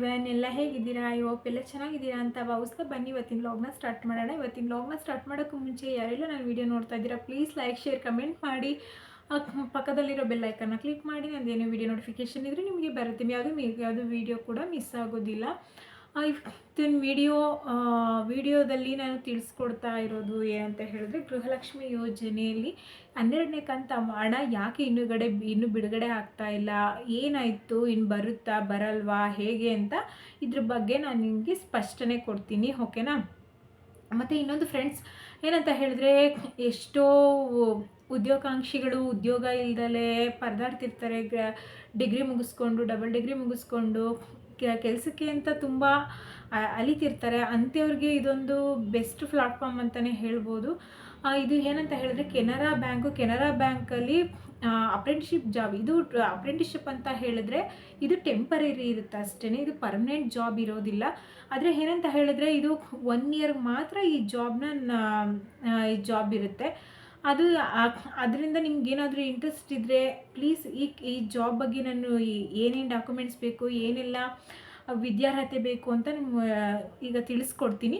Everyone ಎಲ್ಲ ಹೇಗಿದ್ದೀರಾ? I hope ಎಲ್ಲ ಚೆನ್ನಾಗಿದ್ದೀರಾ ಅಂತ ಭಾವಿಸ್ತಾ ಬನ್ನಿ. ಇವತ್ತಿನ ಲಾಗ್ನ ಸ್ಟಾರ್ಟ್ ಮಾಡೋಣ. ಇವತ್ತಿನ ಲಾಗ್ನ ಸ್ಟಾರ್ಟ್ ಮಾಡೋಕ್ಕೂ ಮುಂಚೆ ಯಾರೆಲ್ಲ ನಾನು ವೀಡಿಯೋ ನೋಡ್ತಾ ಇದ್ದೀರಾ ಪ್ಲೀಸ್ ಲೈಕ್ ಶೇರ್ ಕಮೆಂಟ್ ಮಾಡಿ. ಪಕ್ಕದಲ್ಲಿರೋ ಬೆಲ್ ಐಕನ್ನ ಕ್ಲಿಕ್ ಮಾಡಿ. ನಂದೇನು ವೀಡಿಯೋ ನೋಟಿಫಿಕೇಷನ್ ಇದ್ದರೆ ನಿಮಗೆ ಬರುತ್ತೆ ಯಾವುದು ಯಾವುದು ವೀಡಿಯೋ ಕೂಡ ಮಿಸ್ ಆಗೋದಿಲ್ಲ. ಇವತ್ತಿನ ವಿಡಿಯೋ ವಿಡಿಯೋದಲ್ಲಿ ನಾನು ತಿಳಿಸ್ಕೊಡ್ತಾ ಇರೋದು ಏನಂತ ಹೇಳಿದ್ರೆ ಗೃಹಲಕ್ಷ್ಮಿ ಯೋಜನೆಯಲ್ಲಿ ಹನ್ನೆರಡನೇ ಕಂತ ಹಣ ಯಾಕೆ ಇನ್ನುಗಡೆ ಇನ್ನೂ ಬಿಡುಗಡೆ ಆಗ್ತಾ ಇಲ್ಲ, ಏನಾಯಿತು ಇನ್ನು ಬರುತ್ತಾ, ಬರಲ್ವಾ, ಹೇಗೆ ಅಂತ ಇದ್ರ ಬಗ್ಗೆ ನಾನು ನಿಮಗೆ ಸ್ಪಷ್ಟನೆ ಕೊಡ್ತೀನಿ, ಓಕೆನಾ? ಮತ್ತು ಇನ್ನೊಂದು ಫ್ರೆಂಡ್ಸ್, ಏನಂತ ಹೇಳಿದ್ರೆ ಎಷ್ಟೋ ಉದ್ಯೋಗಾಂಕ್ಷಿಗಳು ಉದ್ಯೋಗ ಇಲ್ದಲೇ ಪರದಾಡ್ತಿರ್ತಾರೆ, ಗ್ರ, ಡಿಗ್ರಿ ಮುಗಿಸ್ಕೊಂಡು, ಡಬಲ್ ಡಿಗ್ರಿ ಮುಗಿಸ್ಕೊಂಡು ಕೆಲಸಕ್ಕೆ ಅಂತ ತುಂಬ ಅಲಿತಿರ್ತಾರೆ. ಅಂಥವ್ರಿಗೆ ಇದೊಂದು ಬೆಸ್ಟ್ ಪ್ಲಾಟ್ಫಾರ್ಮ್ ಅಂತಲೇ ಹೇಳ್ಬೋದು. ಇದು ಏನಂತ ಹೇಳಿದ್ರೆ ಕೆನರಾ ಬ್ಯಾಂಕು, ಕೆನರಾ ಬ್ಯಾಂಕಲ್ಲಿ ಅಪ್ರೆಂಟಿಶಿಪ್ ಜಾಬ್, ಇದು ಅಪ್ರೆಂಟಿಶಿಪ್ ಅಂತ ಹೇಳಿದ್ರೆ ಇದು ಟೆಂಪರರಿ ಇರುತ್ತೆ ಅಷ್ಟೇ ಇದು ಪರ್ಮನೆಂಟ್ ಜಾಬ್ ಇರೋದಿಲ್ಲ. ಆದರೆ ಏನಂತ ಹೇಳಿದ್ರೆ ಇದು ಒನ್ ಇಯರ್ ಮಾತ್ರ ಈ ಜಾಬ್ನ ಈ ಜಾಬ್ ಇರುತ್ತೆ. ಅದು ಅದರಿಂದ ನಿಮ್ಗೇನಾದರೂ ಇಂಟ್ರೆಸ್ಟ್ ಇದ್ದರೆ ಪ್ಲೀಸ್ ಈ ಈ ಜಾಬ್ ಬಗ್ಗೆ ನಾನು ಏನೇನು ಡಾಕ್ಯುಮೆಂಟ್ಸ್ ಬೇಕು, ಏನೆಲ್ಲ ವಿದ್ಯಾರ್ಹತೆ ಬೇಕು ಅಂತ ನಿಮ್ಮ ಈಗ ತಿಳಿಸ್ಕೊಡ್ತೀನಿ.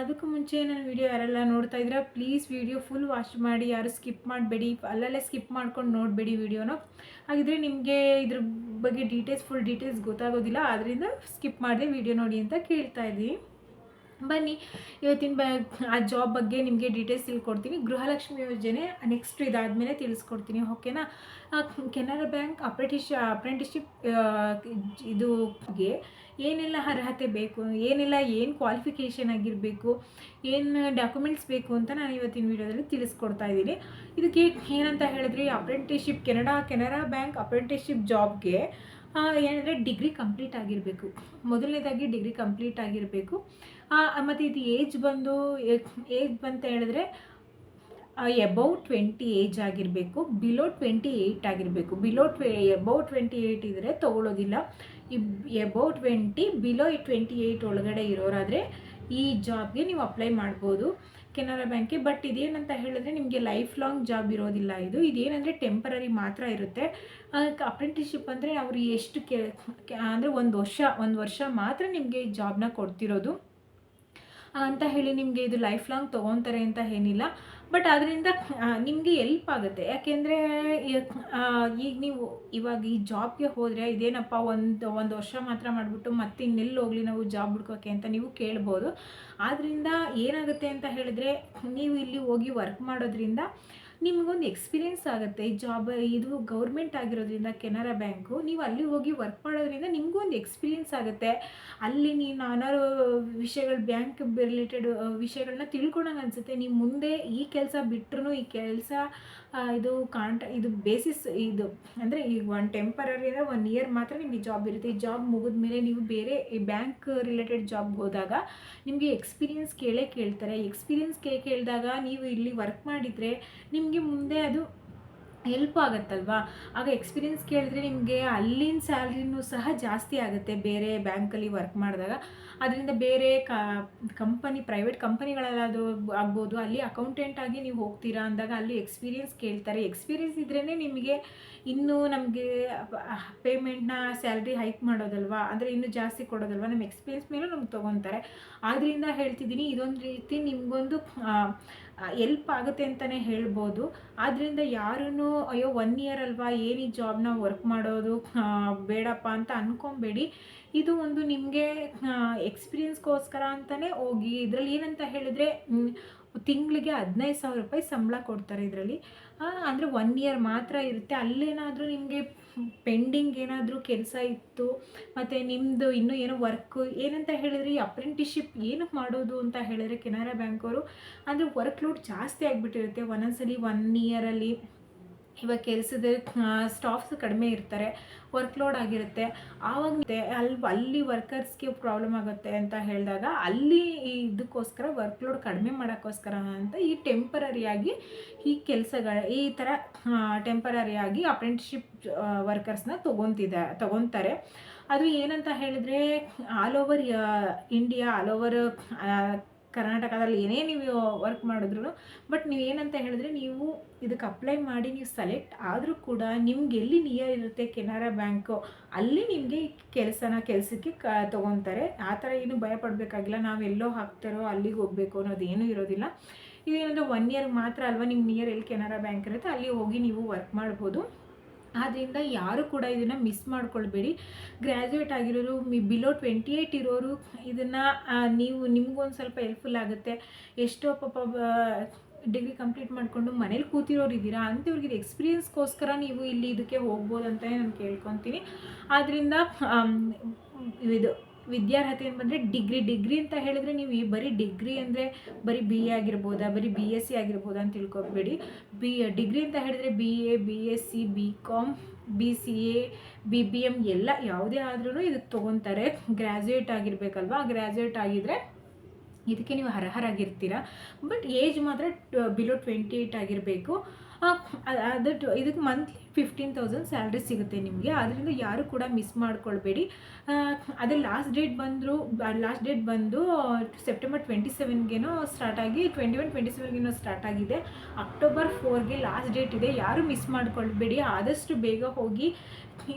ಅದಕ್ಕೆ ಮುಂಚೆ ನನ್ನ ವಿಡಿಯೋ ಯಾರೆಲ್ಲ ನೋಡ್ತಾ ಇದ್ದೀರಾ ಪ್ಲೀಸ್ ವಿಡಿಯೋ ಫುಲ್ ವಾಚ್ ಮಾಡಿ, ಯಾರು ಸ್ಕಿಪ್ ಮಾಡಬೇಡಿ, ಅಲ್ಲಲ್ಲೇ ಸ್ಕಿಪ್ ಮಾಡ್ಕೊಂಡು ನೋಡಬೇಡಿ ವಿಡಿಯೋನ ಹಾಗಿದ್ರೆ ನಿಮಗೆ ಇದ್ರ ಬಗ್ಗೆ ಡೀಟೇಲ್ಸ್ ಫುಲ್ ಡೀಟೇಲ್ಸ್ ಗೊತ್ತಾಗೋದಿಲ್ಲ. ಆದ್ದರಿಂದ ಸ್ಕಿಪ್ ಮಾಡಿದೆ ವಿಡಿಯೋ ನೋಡಿ ಅಂತ ಕೇಳ್ತಾ ಇದ್ದೀನಿ. ಬನ್ನಿ. ಇವತ್ತಿನ ಬ, ಆ ಜಾಬ್ ಬಗ್ಗೆ ನಿಮಗೆ ಡೀಟೇಲ್ಸ್ ತಿಳ್ಕೊಡ್ತೀನಿ. ಗೃಹಲಕ್ಷ್ಮಿ ಯೋಜನೆ ನೆಕ್ಸ್ಟ್ ಇದಾದಮೇಲೆ ತಿಳಿಸ್ಕೊಡ್ತೀನಿ ಓಕೆನಾ ಕೆನರಾ ಬ್ಯಾಂಕ್ ಅಪ್ರೆಂಟಿಶ್ ಅಪ್ರೆಂಟಿಶಿಪ್ ಇದುಗೆ ಏನೆಲ್ಲ ಅರ್ಹತೆ ಬೇಕು, ಏನೆಲ್ಲ, ಏನು ಕ್ವಾಲಿಫಿಕೇಷನ್ ಆಗಿರಬೇಕು, ಏನು ಡಾಕ್ಯುಮೆಂಟ್ಸ್ ಬೇಕು ಅಂತ ನಾನು ಇವತ್ತಿನ ವಿಡಿಯೋದಲ್ಲಿ ತಿಳಿಸ್ಕೊಡ್ತಾ ಇದ್ದೀನಿ. ಇದಕ್ಕೆ ಏನಂತ ಹೇಳಿದ್ರೆ apprenticeship Canada, Canara bank apprenticeship ಜಾಬ್ಗೆ ಏನಂದರೆ ಡಿಗ್ರಿ ಕಂಪ್ಲೀಟ್ ಆಗಿರಬೇಕು. ಮೊದಲನೇದಾಗಿ ಡಿಗ್ರಿ ಕಂಪ್ಲೀಟ್ ಆಗಿರಬೇಕು. ಮತ್ತು ಇದು ಏಜ್ ಬಂದು ಏಜ್ ಬಂತ ಹೇಳಿದ್ರೆ ಎಬೌ ಟ್ವೆಂಟಿ ಏಜ್ ಆಗಿರಬೇಕು ಬಿಲೋ ಟ್ವೆಂಟಿ ಏಯ್ಟ್ ಆಗಿರಬೇಕು. ಬಿಲೋ ಟ್ವೆ ಎಬೌ ಟ್ವೆಂಟಿ ಏಯ್ಟ್ ಇದ್ದರೆ ತೊಗೊಳೋದಿಲ್ಲ. Above twenty below twenty eight ಒಳಗಡೆ ಇರೋರಾದರೆ ಈ ಜಾಬ್ಗೆ ನೀವು ಅಪ್ಲೈ ಮಾಡ್ಬೋದು. ಕೆನರಾ ಬ್ಯಾಂಕ್ಗೆ. ಬಟ್ ಇದೇನಂತ ಹೇಳಿದ್ರೆ ನಿಮಗೆ ಲೈಫ್ ಲಾಂಗ್ ಜಾಬ್ ಇರೋದಿಲ್ಲ ಇದು. ಇದೇನಂದರೆ ಟೆಂಪರರಿ ಮಾತ್ರ ಇರುತ್ತೆ. ಅಪ್ರೆಂಟಿಸ್ಶಿಪ್ ಅಂದರೆ ಅವರು ಎಷ್ಟು ಕೆ ಅಂದರೆ ಒಂದು ವರ್ಷ ಒಂದು ವರ್ಷ ಮಾತ್ರ ನಿಮಗೆ ಜಾಬ್ನ ಕೊಡ್ತಿರೋದು. ಅಂತ ಹೇಳಿ ನಿಮಗೆ ಇದು ಲೈಫ್ ಲಾಂಗ್ ತೊಗೊತಾರೆ ಅಂತ ಏನಿಲ್ಲ. ಬಟ್ ಅದರಿಂದ ನಿಮಗೆ ಎಲ್ಪ್ ಆಗುತ್ತೆ. ಯಾಕೆಂದರೆ ಈಗ ನೀವು ಇವಾಗ ಈ ಜಾಬ್ಗೆ ಹೋದರೆ ಇದೇನಪ್ಪ ಒಂದು ಒಂದು ವರ್ಷ ಮಾತ್ರ ಮಾಡಿಬಿಟ್ಟು ಮತ್ತೆ ಇನ್ನೆಲ್ಲಿ ಹೋಗಲಿ ನಾವು ಜಾಬ್ ಹುಡ್ಕೋಕ್ಕೆ ಅಂತ ನೀವು ಕೇಳ್ಬೋದು. ಆದ್ದರಿಂದ ಏನಾಗುತ್ತೆ ಅಂತ ಹೇಳಿದ್ರೆ, ನೀವು ಇಲ್ಲಿ ಹೋಗಿ ವರ್ಕ್ ಮಾಡೋದ್ರಿಂದ ನಿಮಗೊಂದು ಎಕ್ಸ್ಪೀರಿಯೆನ್ಸ್ ಆಗುತ್ತೆ. ಜಾಬ್ ಇದು ಗೌರ್ಮೆಂಟ್ ಆಗಿರೋದ್ರಿಂದ ಕೆನರಾ ಬ್ಯಾಂಕು, ನೀವು ಅಲ್ಲಿ ಹೋಗಿ ವರ್ಕ್ ಮಾಡೋದ್ರಿಂದ ನಿಮಗೂ ಒಂದು ಎಕ್ಸ್ಪೀರಿಯೆನ್ಸ್ ಆಗುತ್ತೆ. ಅಲ್ಲಿ ನೀವು ನಾನಾರು ವಿಷಯಗಳು ಬ್ಯಾಂಕ್ ರಿಲೇಟೆಡ್ ವಿಷಯಗಳನ್ನ ತಿಳ್ಕೊಳಂಗೆ ಅನಿಸುತ್ತೆ. ನೀವು ಮುಂದೆ ಈ ಕೆಲಸ ಬಿಟ್ರೂ ಈ ಕೆಲಸ ಇದು ಕಾಂಟ್, ಇದು ಬೇಸಿಸ್ ಇದು, ಅಂದರೆ ಈಗ ಒನ್ ಟೆಂಪರರಿ ಅಂದರೆ ಒನ್ ಇಯರ್ ಮಾತ್ರ ನಿಮಗೆ ಜಾಬ್ ಇರುತ್ತೆ. ಈ ಜಾಬ್ ಮುಗಿದ ಮೇಲೆ ನೀವು ಬೇರೆ ಈ ಬ್ಯಾಂಕ್ ರಿಲೇಟೆಡ್ ಜಾಬ್ಗೆ ಹೋದಾಗ ನಿಮಗೆ ಎಕ್ಸ್ಪೀರಿಯನ್ಸ್ ಕೇಳೇ ಕೇಳ್ತಾರೆ. ಎಕ್ಸ್ಪೀರಿಯನ್ಸ್ ಕೇಳಿದಾಗ ನೀವು ಇಲ್ಲಿ ವರ್ಕ್ ಮಾಡಿದರೆ ನಿಮಗೆ ಮುಂದೆ ಅದು ಹೆಲ್ಪ್ ಆಗುತ್ತಲ್ವಾ? ಆಗ ಎಕ್ಸ್ಪೀರಿಯೆನ್ಸ್ ಕೇಳಿದ್ರೆ ನಿಮಗೆ ಅಲ್ಲಿನ ಸ್ಯಾಲ್ರಿನೂ ಸಹ ಜಾಸ್ತಿ ಆಗುತ್ತೆ ಬೇರೆ ಬ್ಯಾಂಕಲ್ಲಿ ವರ್ಕ್ ಮಾಡಿದಾಗ. ಅದರಿಂದ ಬೇರೆ ಕಂಪನಿ ಪ್ರೈವೇಟ್ ಕಂಪನಿಗಳಲ್ಲಾದರೂ ಆಗ್ಬೋದು. ಅಲ್ಲಿ ಅಕೌಂಟೆಂಟ್ ಆಗಿ ನೀವು ಹೋಗ್ತೀರಾ ಅಂದಾಗ ಅಲ್ಲಿ ಎಕ್ಸ್ಪೀರಿಯೆನ್ಸ್ ಕೇಳ್ತಾರೆ. ಎಕ್ಸ್ಪೀರಿಯನ್ಸ್ ಇದ್ರೇ ನಿಮಗೆ ಇನ್ನೂ ನಮಗೆ ಪೇಮೆಂಟ್ನ ಸ್ಯಾಲ್ರಿ ಹೈಕ್ ಮಾಡೋದಲ್ವಾ? ಅಂದರೆ ಇನ್ನೂ ಜಾಸ್ತಿ ಕೊಡೋದಲ್ವಾ? ನಮ್ಮ ಎಕ್ಸ್ಪೀರಿಯನ್ಸ್ ಮೇಲೂ ನಮ್ಗೆ ತೊಗೊತಾರೆ. ಆದ್ದರಿಂದ ಹೇಳ್ತಿದ್ದೀನಿ, ಇದೊಂದು ರೀತಿ ನಿಮಗೊಂದು ಎಲ್ಪ್ ಆಗುತ್ತೆ ಅಂತಲೇ ಹೇಳ್ಬೋದು. ಆದ್ದರಿಂದ ಯಾರೂ ಅಯ್ಯೋ ಒನ್ ಇಯರ್ ಅಲ್ವಾ, ಏನು ಈ ಜಾಬ್ನ ವರ್ಕ್ ಮಾಡೋದು? ಬೇಡಪ್ಪ ಅಂತ ಅಂದ್ಕೊಬೇಡಿ ಇದು ಒಂದು ನಿಮಗೆ ಎಕ್ಸ್ಪೀರಿಯನ್ಸ್ಗೋಸ್ಕರ ಅಂತಲೇ ಹೋಗಿ. ಇದರಲ್ಲಿ ಏನಂತ ಹೇಳಿದ್ರೆ ತಿಂಗಳಿಗೆ ಹದಿನೈದು ಸಾವಿರ ರೂಪಾಯಿ ಸಂಬಳ ಕೊಡ್ತಾರೆ ಇದರಲ್ಲಿ. ಅಂದರೆ ಒನ್ ಇಯರ್ ಮಾತ್ರ ಇರುತ್ತೆ. ಅಲ್ಲೇನಾದರೂ ನಿಮಗೆ ಪೆಂಡಿಂಗ್ ಏನಾದರೂ ಕೆಲಸ ಇತ್ತು, ಮತ್ತು ನಿಮ್ಮದು ಇನ್ನೂ ಏನೋ ವರ್ಕು ಏನಂತ ಹೇಳಿದ್ರೆ ಈ ಅಪ್ರೆಂಟಿಶಿಪ್ ಏನಕ್ಕೆ ಮಾಡೋದು ಅಂತ ಹೇಳಿದ್ರೆ ಕೆನರಾ ಬ್ಯಾಂಕ್ ಅವರು, ಅಂದರೆ ವರ್ಕ್ ಲೋಡ್ ಜಾಸ್ತಿ ಆಗಿಬಿಟ್ಟಿರುತ್ತೆ. ಒಂದೊಂದ್ಸಲಿ ಒನ್ ಇಯರಲ್ಲಿ ಇವಾಗ ಕೆಲಸದ ಸ್ಟಾಫ್ಸ್ ಕಡಿಮೆ ಇರ್ತಾರೆ ವರ್ಕ್ ಲೋಡ್ ಆಗಿರುತ್ತೆ. ಆವಾಗ ಅಲ್ಲಿ ಅಲ್ಲಿ ವರ್ಕರ್ಸ್ಗೆ ಪ್ರಾಬ್ಲಮ್ ಆಗುತ್ತೆ ಅಂತ ಹೇಳಿದಾಗ ಅಲ್ಲಿ ಇದಕ್ಕೋಸ್ಕರ ವರ್ಕ್ ಲೋಡ್ ಕಡಿಮೆ ಮಾಡೋಕ್ಕೋಸ್ಕರ ಅಂತ ಈ ಟೆಂಪರರಿಯಾಗಿ ಈ ಕೆಲಸಗಳ, ಈ ಥರ ಟೆಂಪರರಿಯಾಗಿ ಅಪ್ರೆಂಟಿಶಿಪ್ ವರ್ಕರ್ಸ್ನ ತೊಗೊತಿದ್ದ ತೊಗೊತಾರೆ. ಅದು ಏನಂತ ಹೇಳಿದ್ರೆ all over India all over ಕರ್ನಾಟಕದಲ್ಲಿ ಏನೇ ನೀವು ವರ್ಕ್ ಮಾಡಿದ್ರು ಬಟ್ ನೀವು ಏನಂತ ಹೇಳಿದ್ರೆ ನೀವು ಇದಕ್ಕೆ ಅಪ್ಲೈ ಮಾಡಿ ನೀವು ಸೆಲೆಕ್ಟ್ ಆದರೂ ಕೂಡ ನಿಮ್ಗೆ ಎಲ್ಲಿ ನಿಯರ್ ಇರುತ್ತೆ ಕೆನರಾ ಬ್ಯಾಂಕು ಅಲ್ಲಿ ನಿಮಗೆ ಕೆಲಸನ, ಕೆಲಸಕ್ಕೆ ಕ, ತೊಗೊತಾರೆ. ಆ ಥರ ಏನು ಭಯ ಪಡಬೇಕಾಗಿಲ್ಲ. ನಾವು ಎಲ್ಲೋ ಹಾಕ್ತಾರೋ, ಅಲ್ಲಿಗೆ ಹೋಗಬೇಕು ಅನ್ನೋದೇನೂ ಇರೋದಿಲ್ಲ. ಇದೇನಂದರೆ ಒನ್ ಇಯರ್ ಮಾತ್ರ ಅಲ್ವಾ ನಿಮ್ಮ ನಿಯರ್ ಎಲ್ಲಿ ಕೆನರಾ ಬ್ಯಾಂಕ್ ಇರುತ್ತೆ, ಅಲ್ಲಿ ಹೋಗಿ ನೀವು ವರ್ಕ್ ಮಾಡ್ಬೋದು. ಆದ್ದರಿಂದ ಯಾರು ಕೂಡ ಇದನ್ನು ಮಿಸ್ ಮಾಡ್ಕೊಳ್ಬೇಡಿ. ಗ್ರ್ಯಾಜುಯೇಟ್ ಆಗಿರೋರು, ಮಿ ಬಿಲೋ ಟ್ವೆಂಟಿ ಏಯ್ಟ್ ಇರೋರು ಇದನ್ನು ನೀವು, ನಿಮಗೊಂದು ಸ್ವಲ್ಪ ಹೆಲ್ಪ್ಫುಲ್ ಆಗುತ್ತೆ. ಎಷ್ಟೋ ಪಾಪ ಡಿಗ್ರಿ ಕಂಪ್ಲೀಟ್ ಮಾಡಿಕೊಂಡು ಮನೇಲಿ ಕೂತಿರೋರು ಇದ್ದೀರಾ? ಅಂಥವ್ರಿಗೆ ಇದು ಎಕ್ಸ್ಪೀರಿಯನ್ಸ್ಗೋಸ್ಕರ ನೀವು ಇಲ್ಲಿ ಇದಕ್ಕೆ ಹೋಗ್ಬೋದು ಅಂತಲೇ ನಾನು ಕೇಳ್ಕೊತೀನಿ. ಆದ್ದರಿಂದ ಇದು ವಿದ್ಯಾರ್ಹತೆ ಏನು ಬಂದರೆ ಡಿಗ್ರಿ ಡಿಗ್ರಿ ಅಂತ ಹೇಳಿದ್ರೆ ನೀವು ಈ ಬರೀ ಡಿಗ್ರಿ ಅಂದರೆ ಬರೀ ಬಿ ಎ ಆಗಿರ್ಬೋದಾ, ಬರೀ ಬಿ ಎಸ್ ಸಿ ಆಗಿರ್ಬೋದಾ ಅಂತ ತಿಳ್ಕೊಬೇಡಿ. ಬಿ ಡಿಗ್ರಿ ಅಂತ ಹೇಳಿದ್ರೆ B A B S C B com B C A B B M ಎಲ್ಲ ಯಾವುದೇ ಆದ್ರೂ ಇದಕ್ಕೆ ತೊಗೊತಾರೆ. ಗ್ರ್ಯಾಜುಯೇಟ್ ಆಗಿರಬೇಕಲ್ವಾ ಗ್ರ್ಯಾಜುಯೇಟ್ ಆಗಿದ್ರೆ ಇದಕ್ಕೆ ನೀವು ಅರ್ಹರಾಗಿರ್ತೀರ. ಬಟ್ ಏಜ್ ಮಾತ್ರ ಬಿಲೋ ಟ್ವೆಂಟಿ ಏಯ್ಟ್ ಆಗಿರಬೇಕು. ಅದು ಇದಕ್ಕೆ ಮಂತ್ಲಿ ಫಿಫ್ಟೀನ್ ತೌಸಂಡ್ ಸ್ಯಾಲ್ರಿ ಸಿಗುತ್ತೆ ನಿಮಗೆ. ಅದರಿಂದ ಯಾರು ಕೂಡ ಮಿಸ್ ಮಾಡ್ಕೊಳ್ಬೇಡಿ. ಅದೇ ಲಾಸ್ಟ್ ಡೇಟ್ ಬಂದರೂ ಲಾಸ್ಟ್ ಡೇಟ್ ಬಂದು ಸೆಪ್ಟೆಂಬರ್ ಟ್ವೆಂಟಿ ಸೆವೆನ್ಗೇನೋ ಸ್ಟಾರ್ಟ್ ಆಗಿ ಟ್ವೆಂಟಿ ಒನ್ ಟ್ವೆಂಟಿ ಸೆವೆನ್ಗೇನೋ ಸ್ಟಾರ್ಟ್ ಆಗಿದೆ ಅಕ್ಟೋಬರ್ ಫೋರ್ಗೆ ಲಾಸ್ಟ್ ಡೇಟ್ ಇದೆ. ಯಾರು ಮಿಸ್ ಮಾಡ್ಕೊಳ್ಬೇಡಿ. ಆದಷ್ಟು ಬೇಗ ಹೋಗಿ,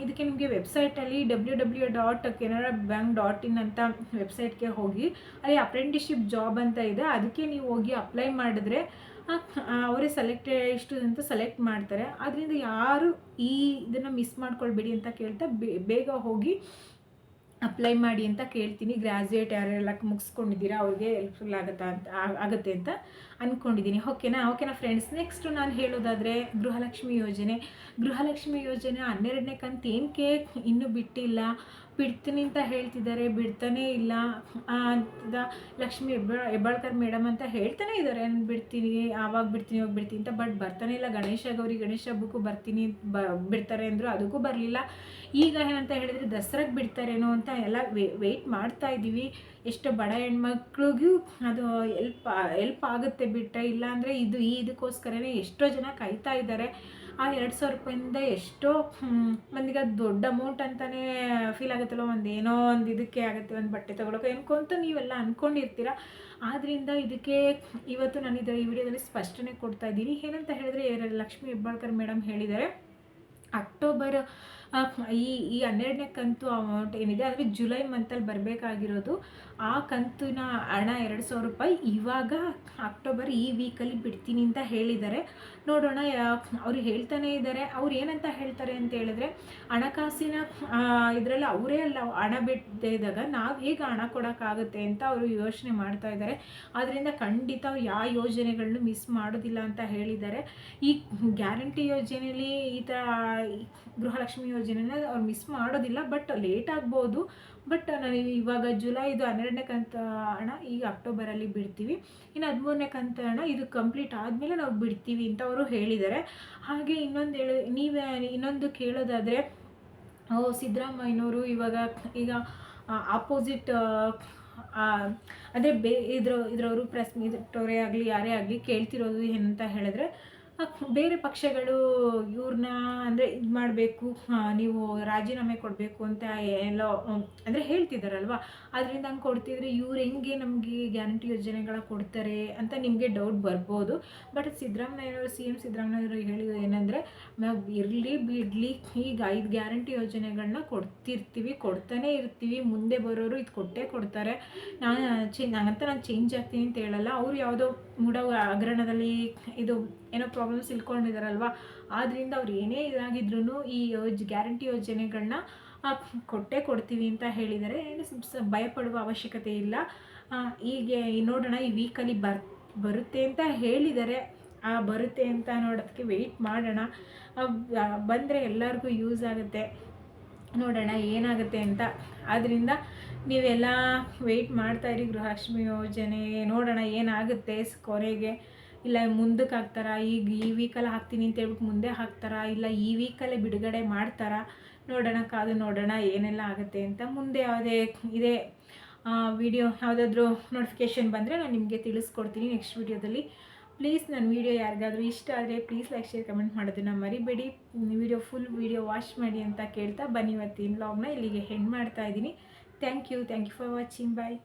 ಇದಕ್ಕೆ ನಿಮಗೆ ವೆಬ್ಸೈಟಲ್ಲಿ W W dot Canara bank dot in ಅಂತ ವೆಬ್ಸೈಟ್ಗೆ ಹೋಗಿ, ಅಲ್ಲಿ ಅಪ್ರೆಂಟಿಸ್ಶಿಪ್ ಜಾಬ್ ಅಂತ ಇದೆ. ಅದಕ್ಕೆ ನೀವು ಹೋಗಿ ಅಪ್ಲೈ ಮಾಡಿದ್ರೆ ಅವರೇ ಸೆಲೆಕ್ಟ್ ಎಷ್ಟು ಅಂತ ಸೆಲೆಕ್ಟ್ ಮಾಡ್ತಾರೆ. ಅದರಿಂದ ಯಾರು ಈ ಇದನ್ನು ಮಿಸ್ ಮಾಡ್ಕೊಳ್ಬೇಡಿ ಅಂತ ಕೇಳ್ತಾ ಬೇಗ ಹೋಗಿ ಅಪ್ಲೈ ಮಾಡಿ ಅಂತ ಕೇಳ್ತೀನಿ. ಗ್ರ್ಯಾಜುಯೇಟ್ ಯಾರೆಲ್ಲ ಮುಗಿಸ್ಕೊಂಡಿದ್ದೀರಾ, ಅವ್ರಿಗೆ ಹೆಲ್ಪ್ಫುಲ್ ಆಗುತ್ತಾ ಅಂತ ಆಗುತ್ತೆ ಅಂತ ಅಂದ್ಕೊಂಡಿದ್ದೀನಿ ಓಕೆನಾ ಓಕೆನಾ ಫ್ರೆಂಡ್ಸ್ ನೆಕ್ಸ್ಟು ನಾನು ಹೇಳೋದಾದರೆ ಗೃಹಲಕ್ಷ್ಮಿ ಯೋಜನೆ. ಗೃಹಲಕ್ಷ್ಮಿ ಯೋಜನೆ ಹನ್ನೆರಡನೇ ಕಂತು ಏನಕ್ಕೆ ಇನ್ನೂ ಬಿಟ್ಟಿಲ್ಲ. ಬಿಡ್ತೀನಿ ಅಂತ ಹೇಳ್ತಿದ್ದಾರೆ, ಬಿಡ್ತಾನೇ ಇಲ್ಲ ಅಂತ ಲಕ್ಷ್ಮಿ ಎಬ್ಬ ಹೆಬ್ಬಾಳ್ಕರ್ ಮೇಡಮ್ ಅಂತ ಹೇಳ್ತಾನೆ ಇದ್ದಾರೆ, ನಾನು ಬಿಡ್ತೀನಿ, ಆವಾಗ ಬಿಡ್ತೀನಿ ಹೋಗಿ ಬಿಡ್ತೀನಿ ಅಂತ, ಬಟ್ ಬರ್ತಾನೆ ಇಲ್ಲ. ಗಣೇಶ ಗೌರಿ, ಗಣೇಶ ಹಬ್ಬಕ್ಕೂ ಬರ್ತೀನಿ, ಬ, ಬಿಡ್ತಾರೆ ಅಂದರು ಅದಕ್ಕೂ ಬರಲಿಲ್ಲ. ಈಗ ಏನಂತ ಹೇಳಿದರೆ ದಸರಾಗೆ ಬಿಡ್ತಾರೇನೋ ಅಂತ ಎಲ್ಲ ವೆಯ್ಟ್ ಮಾಡ್ತಾ ಇದ್ದೀವಿ ಎಷ್ಟು ಬಡ ಹೆಣ್ಮಕ್ಳಿಗೂ ಅದು ಎಲ್ಪ್ ಎಲ್ಪ್ ಆಗುತ್ತೆ ಬಿಟ್ಟರೆ ಇಲ್ಲಾಂದರೆ ಇದು ಈ ಇದಕ್ಕೋಸ್ಕರನೇ ಎಷ್ಟೋ ಜನ ಕಾಯ್ತಾ ಇದ್ದಾರೆ. ಆ ಎರಡು ಸಾವಿರ ರೂಪಾಯಿಂದ ಎಷ್ಟೋ ಮಂದಿಗೆ ಅದು ದೊಡ್ಡ ಅಮೌಂಟ್ ಅಂತಲೇ ಫೀಲ್ ಆಗುತ್ತಲ್ಲ ಒಂದು ಏನೋ ಒಂದು ಇದಕ್ಕೆ ಆಗುತ್ತೆ, ಒಂದು ಬಟ್ಟೆ ತೊಗೊಳಕ್ಕೆ ಅನ್ಕೊಂತ ನೀವೆಲ್ಲ ಅಂದ್ಕೊಂಡಿರ್ತೀರ ಆದ್ದರಿಂದ ಇದಕ್ಕೆ ಇವತ್ತು ನಾನು ಇದರ ಈ ವಿಡಿಯೋದಲ್ಲಿ ಸ್ಪಷ್ಟನೆ ಕೊಡ್ತಾ ಇದ್ದೀನಿ. ಏನಂತ ಹೇಳಿದ್ರೆ ಲಕ್ಷ್ಮೀ ಹೆಬ್ಬಾಳ್ಕರ್ ಮೇಡಮ್ ಹೇಳಿದ್ದಾರೆ, ಅಕ್ಟೋಬರ್ ಈ ಈ ಹನ್ನೆರಡನೇ ಕಂತು ಅಮೌಂಟ್ ಏನಿದೆ ಆದರೆ ಜುಲೈ ಮಂತಲ್ಲಿ ಬರಬೇಕಾಗಿರೋದು, ಆ ಕಂತಿನ ಹಣ ಎರಡು ಸಾವಿರ ರೂಪಾಯಿ ಇವಾಗ ಅಕ್ಟೋಬರ್ ಈ ವೀಕಲ್ಲಿ ಬಿಡ್ತೀನಿ ಅಂತ ಹೇಳಿದ್ದಾರೆ. ನೋಡೋಣ ಅವರು ಹೇಳ್ತಾನೆ ಇದ್ದಾರೆ. ಅವ್ರು ಏನಂತ ಹೇಳ್ತಾರೆ ಅಂತ ಹೇಳಿದ್ರೆ, ಹಣಕಾಸಿನ ಇದರಲ್ಲಿ ಅವರೇ ಅಲ್ಲ, ಹಣ ಬಿಟ್ಟಿದ್ದಾಗ ನಾವು ಹೇಗೆ ಹಣ ಕೊಡೋಕ್ಕಾಗುತ್ತೆ ಅಂತ ಅವರು ಯೋಚನೆ ಮಾಡ್ತಾ ಇದ್ದಾರೆ. ಆದ್ದರಿಂದ ಖಂಡಿತ ಅವ್ರು ಯಾವ ಯೋಜನೆಗಳನ್ನು ಮಿಸ್ ಮಾಡೋದಿಲ್ಲ ಅಂತ ಹೇಳಿದ್ದಾರೆ. ಈ ಗ್ಯಾರಂಟಿ ಯೋಜನೆಯಲ್ಲಿ ಈ ಥರ ಗೃಹಲಕ್ಷ್ಮಿ ಯೋಜನೆನ ಅವ್ರು ಮಿಸ್ ಮಾಡೋದಿಲ್ಲ ಬಟ್ ಲೇಟ್ ಆಗ್ಬೋದು. ಬಟ್ ನಾನು ಇವಾಗ ಜುಲೈದು ಹನ್ನೆರಡನೇ ಕಂತ ಹಣ ಈಗ ಅಕ್ಟೋಬರಲ್ಲಿ ಬಿಡ್ತೀವಿ. ಇನ್ನು ಹದಿಮೂರನೇ ಕಂತ ಹಣ ಇದು ಕಂಪ್ಲೀಟ್ ಆದಮೇಲೆ ನಾವು ಬಿಡ್ತೀವಿ ಅಂತ ಅವರು ಹೇಳಿದ್ದಾರೆ ಹಾಗೆ ಇನ್ನೊಂದು ಹೇಳಿ, ನೀವೇ ಇನ್ನೊಂದು ಕೇಳೋದಾದರೆ, ಓ ಸಿದ್ದರಾಮಯ್ಯನವರು ಇವಾಗ ಈಗ ಆಪೋಸಿಟ್ ಅದೇ ಬೇ, ಇದ್ರ, ಇದ್ರವರು ಪ್ರೆಸ್ ಮೀಟವರೇ ಆಗಲಿ, ಯಾರೇ ಆಗಲಿ ಕೇಳ್ತಿರೋದು ಏನಂತ ಹೇಳಿದ್ರೆ ಬೇರೆ ಪಕ್ಷಗಳು ಇವ್ರನ್ನ ಅಂದರೆ ಇದು ಮಾಡಬೇಕು ನೀವು ರಾಜೀನಾಮೆ ಕೊಡಬೇಕು ಅಂತ ಎಲ್ಲೋ, ಅಂದರೆ ಹೇಳ್ತಿದ್ದಾರಲ್ವ ಅದರಿಂದ ಹಂಗೆ ಕೊಡ್ತಿದ್ರೆ ಇವ್ರು ಹೆಂಗೆ ನಮಗೆ ಗ್ಯಾರಂಟಿ ಯೋಜನೆಗಳ ಕೊಡ್ತಾರೆ ಅಂತ ನಿಮಗೆ ಡೌಟ್ ಬರ್ಬೋದು. ಬಟ್ ಸಿದ್ದರಾಮಯ್ಯವರು ಸಿ ಎಂ ಸಿದ್ದರಾಮಯ್ಯವರು ಹೇಳಿದ್ರು ಏನಂದರೆ, ನಾವು ಇರಲಿ ಬಿಡಲಿ, ಈಗ ಐದು ಗ್ಯಾರಂಟಿ ಯೋಜನೆಗಳನ್ನ ಕೊಡ್ತಿರ್ತೀವಿ, ಕೊಡ್ತಾನೆ ಇರ್ತೀವಿ, ಮುಂದೆ ಬರೋರು ಇದು ಕೊಟ್ಟೇ ಕೊಡ್ತಾರೆ. ನಾನು ಚೇಂಜ್ ನಾನಂತ ನಾನು ಚೇಂಜ್ ಆಗ್ತೀನಿ ಅಂತ ಹೇಳಲ್ಲ. ಅವರು ಯಾವುದೋ ಮೂಡ ಹಗರಣದಲ್ಲಿ ಇದು ಏನೋ ಪ್ರಾಬ್ಲಮ್ಸ್ ಇಲ್ಕೊಂಡಿದಾರಲ್ವ? ಆದ್ದರಿಂದ ಅವ್ರು ಏನೇ ಇದಾಗಿದ್ರು ಈ ಯೋಜ್ ಗ್ಯಾರಂಟಿ ಯೋಜನೆಗಳನ್ನ ಕೊಟ್ಟೇ ಕೊಡ್ತೀವಿ ಅಂತ ಹೇಳಿದ್ದಾರೆ ಭಯಪಡುವ ಅವಶ್ಯಕತೆ ಇಲ್ಲ. ಹೀಗೆ ನೋಡೋಣ, ಈ ವೀಕಲ್ಲಿ ಬರ್, ಬರುತ್ತೆ ಅಂತ ಹೇಳಿದ್ದಾರೆ ಬರುತ್ತೆ ಅಂತ ನೋಡೋದಕ್ಕೆ ವೆಯ್ಟ್ ಮಾಡೋಣ. ಬಂದರೆ ಎಲ್ಲರಿಗೂ ಯೂಸ್ ಆಗುತ್ತೆ. ನೋಡೋಣ ಏನಾಗುತ್ತೆ ಅಂತ. ಆದ್ದರಿಂದ ನೀವೆಲ್ಲ ವೆಯ್ಟ್ ಮಾಡ್ತಾಯಿರಿ ಗೃಹಲಕ್ಷ್ಮಿ ಯೋಜನೆ, ನೋಡೋಣ ಏನಾಗುತ್ತೆ ಕೊನೆಗೆ. ಇಲ್ಲ ಮುಂದಕ್ಕೆ ಹಾಕ್ತಾರಾ? ಈಗ ಈ ವೀಕಲ್ಲಿ ಹಾಕ್ತೀನಿ ಅಂತ ಹೇಳ್ಬಿಟ್ಟು ಮುಂದೆ ಹಾಕ್ತಾರಾ? ಇಲ್ಲ ಈ ವೀಕಲ್ಲೇ ಬಿಡುಗಡೆ ಮಾಡ್ತಾರಾ? ನೋಡೋಣ, ಕಾದು ನೋಡೋಣ ಏನೆಲ್ಲ ಆಗುತ್ತೆ ಅಂತ ಮುಂದೆ ಯಾವುದೇ ಇದೇ ವಿಡಿಯೋ ಯಾವುದಾದ್ರೂ ನೋಟಿಫಿಕೇಷನ್ ಬಂದರೆ ನಾನು ನಿಮಗೆ ತಿಳಿಸ್ಕೊಡ್ತೀನಿ ನೆಕ್ಸ್ಟ್ ವೀಡಿಯೋದಲ್ಲಿ ಪ್ಲೀಸ್ ನನ್ನ ವೀಡಿಯೋ ಯಾರಿಗಾದರೂ ಇಷ್ಟ ಆದರೆ ಪ್ಲೀಸ್ ಲೈಕ್, ಶೇರ್, ಕಮೆಂಟ್ ಮಾಡೋದನ್ನ ಮರಿಬೇಡಿ. ವೀಡಿಯೋ ಫುಲ್ ವೀಡಿಯೋ ವಾಚ್ ಮಾಡಿ ಅಂತ ಕೇಳ್ತಾ ಬನ್ನಿ ಇವತ್ತಿನ ಲಾಗ್ನ ಇಲ್ಲಿಗೆ ಹೆಣ್ಣು ಮಾಡ್ತಾ ಇದ್ದೀನಿ. Thank you thank you for watching bye